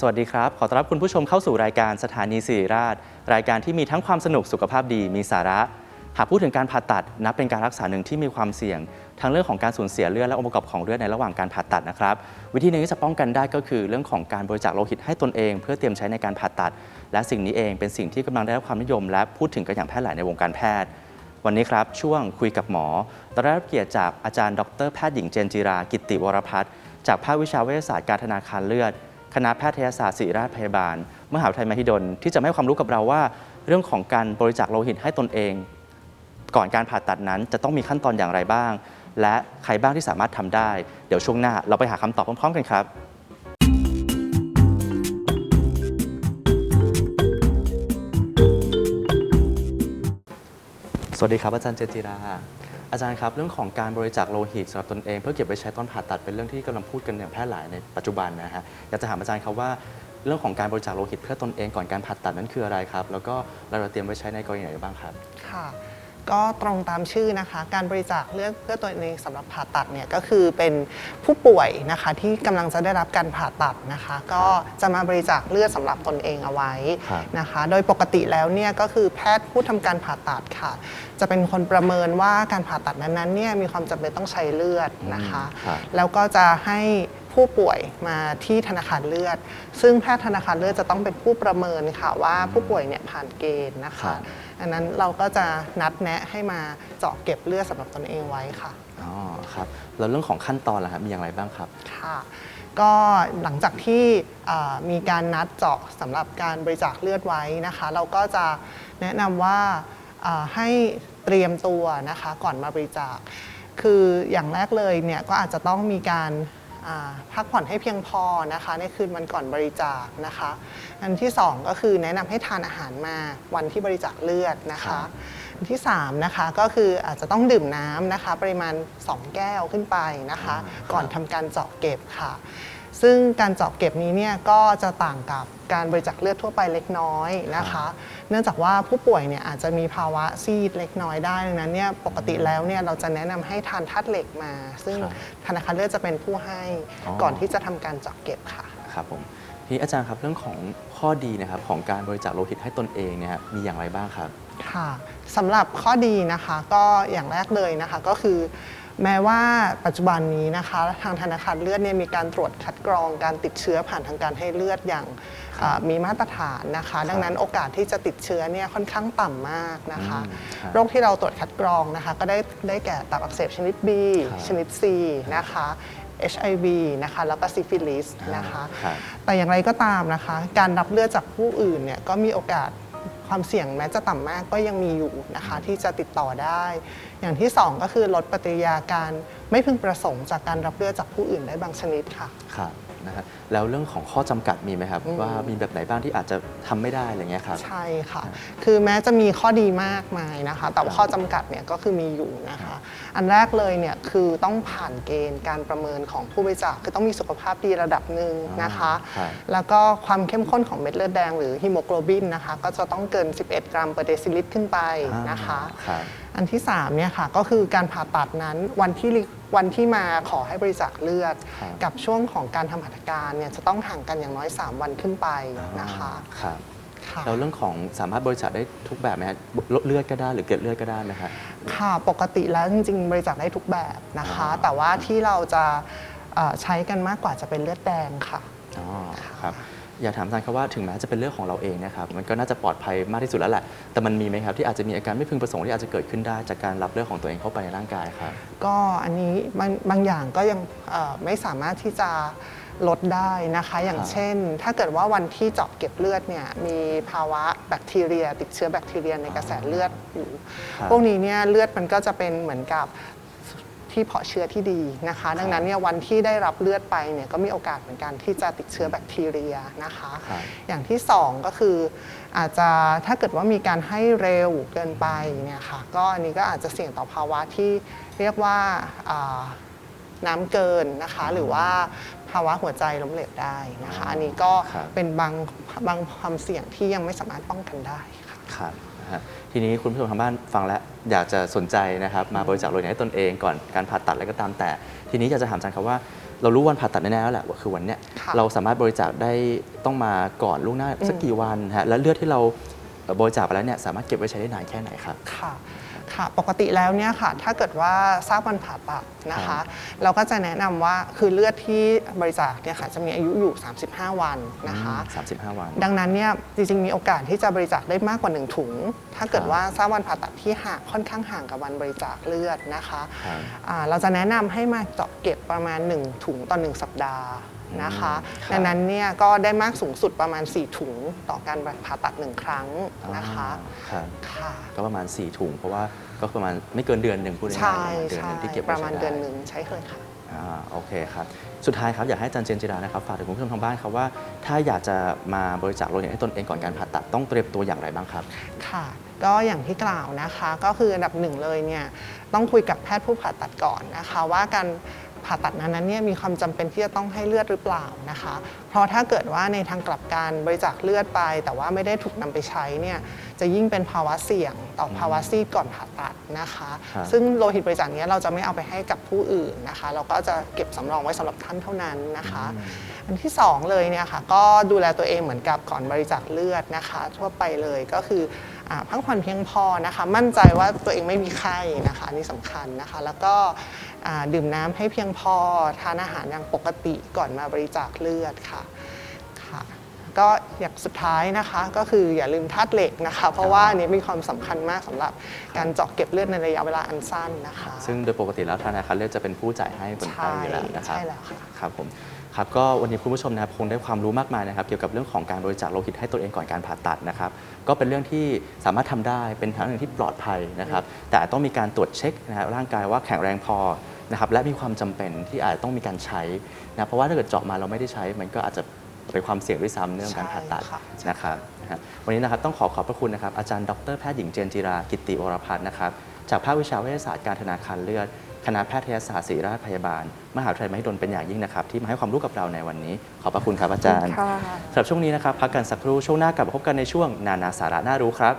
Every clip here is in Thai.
สวัสดีครับ ขอต้อนรับคุณผู้ชมเข้าสู่รายการสถานีสิริราช รายการที่มีทั้งความสนุกสุขภาพดีมีสาระ หากพูดถึงการผ่าตัดนับเป็นการรักษาหนึ่งที่มีความเสี่ยง ทั้งเรื่องของการสูญเสียเลือดและองค์ประกอบของเลือดในระหว่างการผ่าตัดนะครับ วิธีหนึ่งที่จะป้องกันได้ก็คือ เรื่องของการบริจาคโลหิตให้ตนเอง เพื่อเตรียมใช้ในการผ่าตัด และสิ่งนี้เองเป็นสิ่งที่กำลังได้รับความนิยม และพูดถึงกันอย่างแพร่หลายในวงการแพทย์วันนี้ครับช่วงคุยกับหมอเราได้รับเกียรติจากอาจารย์ดรแพทย์หญิงเจนจิรา กิติวรพัฒน์จากภาควิชาเวชศาสตร์การธนาคารเลือด คณะแพทยศาสตร์ศิริราชพยาบาล มหาวิทยาลัยมหิดล ที่จะให้ความรู้กับเราว่า เรื่องของการบริจาคโลหิตให้ตนเอง ก่อนการผ่าตัดนั้นจะต้องมีขั้นตอนอย่างไรบ้าง และใครบ้างที่สามารถทำได้ เดี๋ยวช่วงหน้าเราไปหาคำตอบพร้อมๆกันครับ สวัสดีครับอาจารย์เจนจิรา อาจารย์ครับ เรื่องของการบริจาคโลหิตสำหรับตนเอง เพื่อเก็บไว้ใช้ตอนผ่าตัดเป็นเรื่องที่กำลังพูดกันอย่างแพร่หลายในปัจจุบันนะฮะอยากจะถามอาจารย์ครับว่าเรื่องของการบริจาคโลหิตเพื่อตนเองก่อนการผ่าตัดนั้นคืออะไรครับ แล้วก็เราจะเตรียมไว้ใช้ในกรณีไหนบ้างครับ ค่ะ ก็ตรงตามชื่อนะคะ การบริจาคเลือดเพื่อตัวเองสำหรับผ่าตัดเนี่ยก็คือเป็นผู้ป่วยนะคะที่กำลังจะได้รับการผ่าตัดนะคะ ก็จะมาบริจาคเลือดสำหรับตนเองเอาไว้ครับนะคะ โดยปกติแล้วเนี่ยก็คือแพทย์ผู้ทำการผ่าตัดค่ะ จะเป็นคนประเมินว่าการผ่าตัดนั้นๆเนี่ยมีความจำเป็นต้องใช้เลือดนะคะ ครับ แล้วก็จะให้ผู้ป่วยมาที่ธนาคารเลือด ซึ่งแพทย์ธนาคารเลือดจะต้องเป็นผู้ประเมินค่ะว่าผู้ป่วยเนี่ยผ่านเกณฑ์นะครัคะ บ อันนั้นเราก็จะนัดแนะให้มาเจาะเก็บเลือดสำหรับตนเองไว้ค่ะ อ๋อครับแล้วเรื่องของขั้นตอนล่ะครับมีอย่างไรบ้างครับ ค่ะก็หลังจากที่เอ่อมีการนัดเจาะสำหรับการบริจาคเลือดไว้นะคะ เราก็จะแนะนำว่าเอ่อให้เตรียมตัวนะคะก่อนมาบริจาค คืออย่างแรกเลยเนี่ยก็อาจจะต้องมีการอ่า พักผ่อนให้เพียงพอนะคะในคืนวันก่อนบริจาคนะคะ อันที่สองก็คือแนะนำให้ทานอาหารมาวันที่บริจาคเลือดนะครัคะบอันที่สามนะคะก็คืออาจจะต้องดื่มน้ำนะคะ ปริมาณ 2 แก้วขึ้นไปนะคะ ก่อนทำการเจาะเก็บค่ะ ซึ่งการเจาะเก็บนี้เนี่ยก็จะต่างกับการบริจาคเลือดทั่วไปเล็กน้อยนะคะ เนื่องจากว่าผู้ป่วยเนี่ยอาจจะมีภาวะซีดเล็กน้อยได้ดังนั้นเนี่ยปกติแล้วเนี่ยเราจะแนะนำให้ทานธาตุเหล็กมา ซึ่งครับธนาคารเลือดจะเป็นผู้ให้อ๋อก่อนที่จะทำการเจาะเก็บค่ะครับผมทีนี้อาจารย์ครับเรื่องของข้อดีนะครับของการบริจาคโลหิตให้ตนเองเนี่ยครับมีอย่างไรบ้างครับค่ะสำหรับข้อดีนะคะก็อย่างแรกเลยนะคะก็คือ แม้ว่าปัจจุบันนี้นะคะทางธนาคารเลือดเนี่ยมีการตรวจคัดกรองการติดเชื้อผ่านทางการให้เลือดอย่างอ่ามีมาตรฐานนะคะ ดังนั้นโอกาสที่จะติดเชื้อเนี่ยค่อนข้างต่ำมากนะคะอืมครับโรคที่เราตรวจคัดกรองนะคะ ก็ได้ได้แก่ตับอักเสบชนิด B ครับชนิด C นะคะ HIV นะคะแล้วก็ซิฟิลิสนะคะครับแต่อย่างไรก็ตามนะคะ การรับเลือดจากผู้อื่นเนี่ยก็มีโอกาส ความเสี่ยงแม้จะต่ำมากก็ยังมีอยู่นะคะที่จะติดต่อได้ อย่างที่สองก็คือลดปฏิกิริยาการไม่พึงประสงค์จากการรับเลือดจากผู้อื่นได้บางชนิดค่ะ ครับนะฮะแล้วเรื่องของข้อจำกัดมีไหมครับว่ามีแบบไหนบ้างที่อาจจะทำไม่ได้อะไรเงี้ยครับ ใช่ค่ะ คือแม้จะมีข้อดีมากมายนะคะ แต่ว่าข้อจำกัดเนี่ยก็คือมีอยู่นะคะ อันแรกเลยเนี่ยคือต้องผ่านเกณฑ์การประเมินของผู้บริจาคคือต้องมีสุขภาพดีระดับหนึ่งนะคะครับแล้วก็ความเข้มข้นของเม็ดเลือดแดงหรือฮีโมโกลบินนะคะก็จะต้องเกิน 11 กรัมเปอร์เดซิลิตรขึ้นไปนะคะอ่าครับ อันที่3เนี่ยค่ะก็คือการผ่าตัดนั้นวันที่ริวันที่มาขอให้บริจาคเลือด ครับ กับช่วงของการทำหัตถการเนี่ยจะต้องห่างกันอย่างน้อย 3 วันขึ้นไปนะคะ ครับ ค่ะ แล้วเรื่องของสามารถบริจาคได้ทุกแบบไหมครับลดเลือดก็ได้หรือเกล็ดเลือดก็ได้ไหมครับค่ะปกติแล้วจริงๆ บริจาคได้ทุกแบบนะคะอ๋อแต่ว่าที่เราจะเอ่อใช้กันมากกว่าจะเป็นเลือดแดงค่ะ อ๋อครับอยากถามอาจารย์ครับว่าถึงแม้จะเป็นเรื่องของเราเองนะครับมันก็น่าจะปลอดภัยมากที่สุดแล้วแหละแต่มันมีไหมครับที่อาจจะมีอาการไม่พึงประสงค์ที่อาจจะเกิดขึ้นได้จากการรับเลือดของตัวเองเข้าไปในร่างกายครับ ก็อันนี้บางบางอย่างก็ยังเอ่อไม่สามารถที่จะ ลดได้นะคะ อย่างครับเช่น ถ้าเกิดว่าวันที่เจาะเก็บเลือดเนี่ยมีภาวะแบคทีเรีย ติดเชื้อแบคทีเรียในกระแสเลือดอยู่ครับพวกนี้เนี่ยเลือดมันก็จะเป็นเหมือนกับที่เพาะเชื้อที่ดีนะคะ ดังนั้นเนี่ยวันที่ได้รับเลือดไปเนี่ยก็มีโอกาสเหมือนกันที่จะติดเชื้อแบคทีเรียนะคะครับอย่างที่สองก็คือ อาจจะถ้าเกิดว่ามีการให้เร็วเกินไปเนี่ยค่ะก็อันนี้ก็อาจจะเสี่ยงต่อภาวะที่เรียกว่าอ่าน้ำเกินนะคะ หรือว่า ภาวะหัวใจล้มเหลวได้นะคะ อันนี้ก็ครับ เป็นบางบางความเสี่ยงที่ยังไม่สามารถป้องกันได้ค่ะ ครับนะฮะทีนี้คุณผู้ชมทางบ้านฟังแล้วอยากจะสนใจนะครับมาบริจาคโลหิตให้ตนเองก่อนการผ่าตัดอะไรก็ตามแต่ ทีนี้อยากจะถามอาจารย์ครับว่าเรารู้วันผ่าตัดแน่ๆแล้วแหละว่าคือวันเนี้ยค่ะเราสามารถบริจาคได้ต้องมาก่อนล่วงหน้าสักกี่วันฮะแล้วเลือดที่เราเอ่อบริจาคไปแล้วเนี่ยสามารถเก็บไว้ใช้ได้นานแค่ไหนครับ ค่ะ ค่ะ ปกติแล้วเนี่ยค่ะ ถ้าเกิดว่าทราบวันผ่าตัดนะครัคะบเราก็จะแนะนำว่าคือเลือดที่บริจาคเนี่ยค่ะจะมีอายุอยู่ 35 วันนะคะ สามสิบห้าวัน ดังนั้นเนี่ยจริงๆมีโอกาสที่จะบริจาคได้มากกว่า 1 ถุง ถ้าเกิดครับว่าทราบวันผ่าตัดที่ห่างค่อนข้างห่างกับวันบริจาคเลือดนะคะครับอ่าเราจะแนะนำให้มาเจาะเก็บประมาณ 1 ถุงต่อ 1 สัปดาห์นะคะอืมครับดังนั้นเนี่ยก็ได้มากสูงสุดประมาณ 4 ถุงต่อการผ่าตัด 1 ครั้งนะคะอ่าครับ ค่ะ ก็ประมาณ 4 ถุง เพราะว่า ก็ประมาณไม่เกินเดือนหนึ่งพูดง่ายๆใช่เดือนหใช่นึ่งที่เก็บปไว้ระมาณใช้เดือนได้หนึ่งใช้เคยค่ะ อ่าโอเคครับ สุดท้ายครับ อยากให้อาจารย์เจนจิรานะครับฝากถึงคุณผู้ชมทางบ้านครับว่า ถ้าอยากจะมาบริจาคโลหิตให้ตนเองก่อนการผ่าตัดต้องเตรียมตัวอย่างไรบ้างครับ ค่ะก็อย่างที่กล่าวนะคะก็คืออันดับหนึ่งเลยเนี่ยต้องคุยกับแพทย์ผู้ผ่าตัดก่อนนะคะ ว่าการ ผ่าตัดนั้นๆเนี่ยมีความจำเป็นที่จะต้องให้เลือดหรือเปล่านะคะ เพราะถ้าเกิดว่าในทางกลับการบริจาคเลือดไป แต่ว่าไม่ได้ถูกนำไปใช้เนี่ยจะยิ่งเป็นภาวะเสี่ยงต่อภาวะซีดก่อนผ่าตัดนะคะครับซึ่งโลหิตบริจาคเนี้ยเราจะไม่เอาไปให้กับผู้อื่นนะคะ เราก็จะเก็บสำรองไว้สำหรับท่านเท่านั้นนะคะ อันที่สองเลยเนี่ยค่ะก็ดูแลตัวเองเหมือนกับก่อนบริจาคเลือดนะคะ ทั่วไปเลยก็คืออาพักผ่อนเพียงพอนะคะ มั่นใจว่าตัวเองไม่มีไข้นะคะอันนี่สำคัญนะคะ แล้วก็อ่า ดื่มน้ำให้เพียงพอทานอาหารอย่างปกติก่อนมาบริจาคเลือดค่ะค่ะก็อย่างสุดท้ายนะคะก็คืออย่าลืมธาตุเหล็กนะคะ เพราะว่าอันนี้มีความสำคัญมากสำหรับการเจาะเก็บเลือดในระยะเวลาอันสั้นนะคะ ซึ่งโดยปกติแล้วธนาคารเลือดจะเป็นผู้จ่ายให้คนไข้อยู่แล้วนะครับใช่แล้วค่ะครับผม ครับก็วันนี้คุณผู้ชมนะครับคงได้ความรู้มากมายนะครับเกี่ยวกับเรื่องของการบริจาคโลหิตให้ตัวเองก่อนการผ่าตัดนะครับก็เป็นเรื่องที่สามารถทำได้เป็นทางหนึ่งที่ปลอดภัยนะครับแต่ต้องมีการตรวจเช็คนะครับร่างกายว่าแข็งแรงพอนะครับและมีความจำเป็นที่อาจจะต้องมีการใช้นะเพราะว่าถ้าเกิดเจาะมาเราไม่ได้ใช้ มันก็อาจจะเป็นความเสี่ยงด้วยซ้ำเรื่องการผ่าตัดใช่ค่ะนะครับนะฮะวันนี้นะครับต้องขอขอบพระคุณนะครับอาจารย์ดรแพทย์หญิงเจนจิรากิติวรพัฒน์นะครับจากภาควิชาเวชศาสตร์การธนาคารเลือด คณะแพทยศาสตร์ศิริราชพยาบาล มหาวิทยาลัยมหิดลเป็นอย่างยิ่งนะครับ ที่มาให้ความรู้กับเราในวันนี้ ขอบพระคุณครับอาจารย์ค่ะสำหรับช่วงนี้นะครับพักกันสักครู่ช่วงหน้ากลับมาพบกันในช่วงนานาสาระน่ารู้ครับ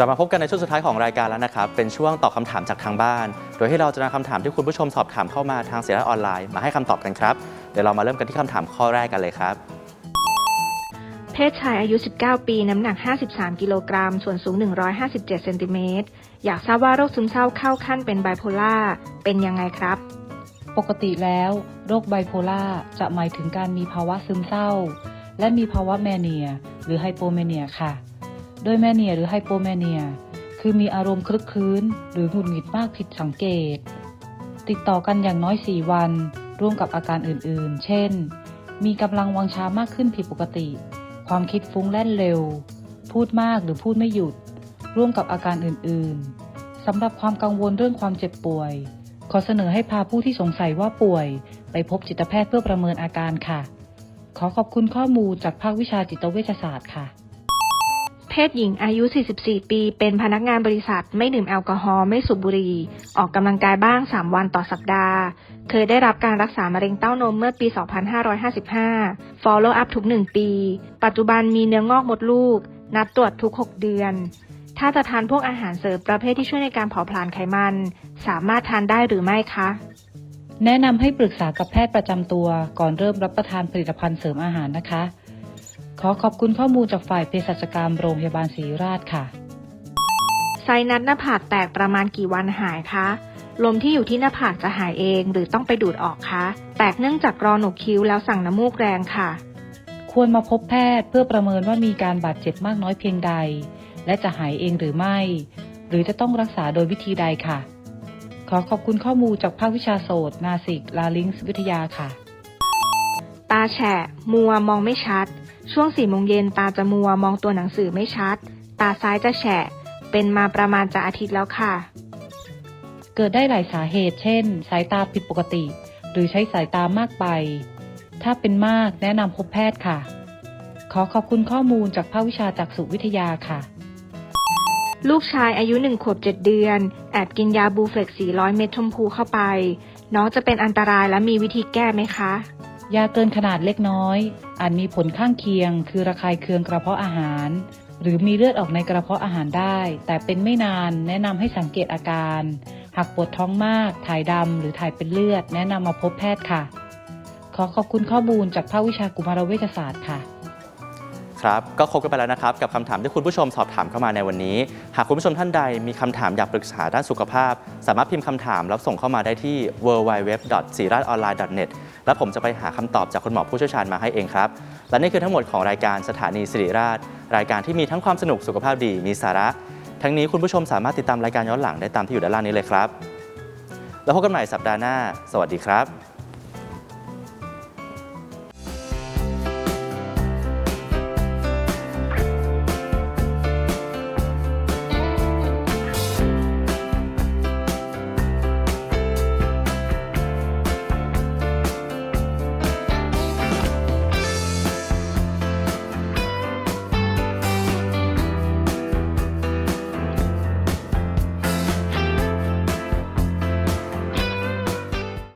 กลับมาพบกันในช่วงสุดท้ายของรายการแล้วนะครับ เป็นช่วงตอบคำถามจากทางบ้าน โดยที่เราจะนำคำถามที่คุณผู้ชมสอบถามเข้ามาทางเสียงออนไลน์มาให้คำตอบกันครับ เดี๋ยวเรามาเริ่มกันที่คำถามข้อแรกกันเลยครับ เพศชายอายุ 19 ปี น้ำหนัก 53 กิโลกรัม ส่วนสูง 157 เซนติเมตร อยากทราบว่าโรคซึมเศร้าเข้าขั้นเป็นไบโพล่า เป็นยังไงครับ ปกติแล้ว โรคไบโพล่าจะหมายถึงการมีภาวะซึมเศร้า และมีภาวะแมเนีย หรือไฮโปแมเนียค่ะ โดยแมเนียหรือไฮโปแมเนีย คือมีอารมณ์คลึกคลื้น หรือหงุดหงิดมากผิดสังเกต ติดต่อกันอย่างน้อย 4 วัน ร่วมกับอาการอื่นๆ เช่น มีกำลังวังชามากขึ้นผิดปกติ ความคิดฟุ้งแล่นเร็ว พูดมากหรือพูดไม่หยุด ร่วมกับอาการอื่นๆสำหรับความกังวลเรื่องความเจ็บป่วย ขอเสนอให้พาผู้ที่สงสัยว่าป่วย ไปพบจิตแพทย์เพื่อประเมินอาการค่ะ ขอขอบคุณข้อมูลจากภาควิชาจิตเวชศาสตร์ค่ะ ศหญิงอายุ 44 ปี เป็นพนักงานบริษัท ไม่ดื่มแอลกอฮอล์ ไม่สูบบุหรี่ ออกกำลังกายบ้าง 3 วันต่อสัปดาห์ เคยได้รับการรักษามะเร็งเต้านมเมื่อปี 2555 follow up ทุก 1 ปี ปัจจุบันมีเนื้องอกมดลูก นัดตรวจทุก 6 เดือน ถ้าจะทานพวกอาหารเสริมประเภทที่ช่วยในการเผาผลาญไขมัน สามารถทานได้หรือไม่คะแนะนำให้ปรึกษากับแพทย์ประจำตัวก่อนเริ่มรับประทานผลิตภัณฑ์เสริมอาหารนะคะ ขอขอบคุณข้อมูลจากฝ่ายเภสัชกรรมโรงพยาบาลศรีราชค่ะ ไซนัสหน้าผากแตกประมาณกี่วันหายคะ ลมที่อยู่ที่หน้าผากจะหายเองหรือต้องไปดูดออกคะ แตกเนื่องจากรอหนกคิ้วแล้วสั่งน้ำมูกแรงค่ะ ควรมาพบแพทย์เพื่อประเมินว่ามีการบาดเจ็บมากน้อยเพียงใด และจะหายเองหรือไม่ หรือจะต้องรักษาโดยวิธีใดค่ะ ขอขอบคุณข้อมูลจากภาควิชาโสตนาสิกลาลิงส์วิทยาค่ะ ตาแฉะมัวมองไม่ชัด ช่วงสี่โมงเย็นตาจะมัวมองตัวหนังสือไม่ชัด ตาซ้ายจะแฉะ เป็นมาประมาณจะอาทิตย์แล้วค่ะ เกิดได้หลายสาเหตุ เช่น สายตาผิดปกติ หรือใช้สายตามากไป ถ้าเป็นมากแนะนำพบแพทย์ค่ะ ขอขอบคุณข้อมูลจากภาควิชาจักษุวิทยาค่ะลูกชายอายุหนึ่งขวบเจ็ดเดือน แอบกินยาบูเฟล็ก400 เม็ดชมพูเข้าไป น้องจะเป็นอันตรายและมีวิธีแก้ไหมคะ ยาเกินขนาดเล็กน้อย อาจมีผลข้างเคียง คือระคายเคืองกระเพาะอาหาร หรือมีเลือดออกในกระเพาะอาหารได้ แต่เป็นไม่นานแนะนำให้สังเกตอาการ หากปวดท้องมาก ถ่ายดำหรือถ่ายเป็นเลือด แนะนำมาพบแพทย์ค่ะ ขอขอบคุณข้อมูลจากภาควิชากุมารเวชศาสตร์ค่ะครับก็ครบกันไปแล้วนะครับกับคำถามที่คุณผู้ชมสอบถามเข้ามาในวันนี้ หากคุณผู้ชมท่านใดมีคำถามอยากปรึกษาด้านสุขภาพ สามารถพิมพ์คำถามแล้วส่งเข้ามาได้ที่ w w w s i r a t o n l i n e n e t และผมจะไปหาคำตอบจากคุณหมอผู้เชี่ยวชาญมาให้เองครับ และนี่คือทั้งหมดของรายการสถานีสิริราช รายการที่มีทั้งความสนุกสุขภาพดีมีสาระ ทั้งนี้คุณผู้ชมสามารถติดตามรายการย้อนหลังได้ตามที่อยู่ด้านล่างนี้เลยครับ แล้วพบกันใหม่สัปดาห์หน้า สวัสดีครับ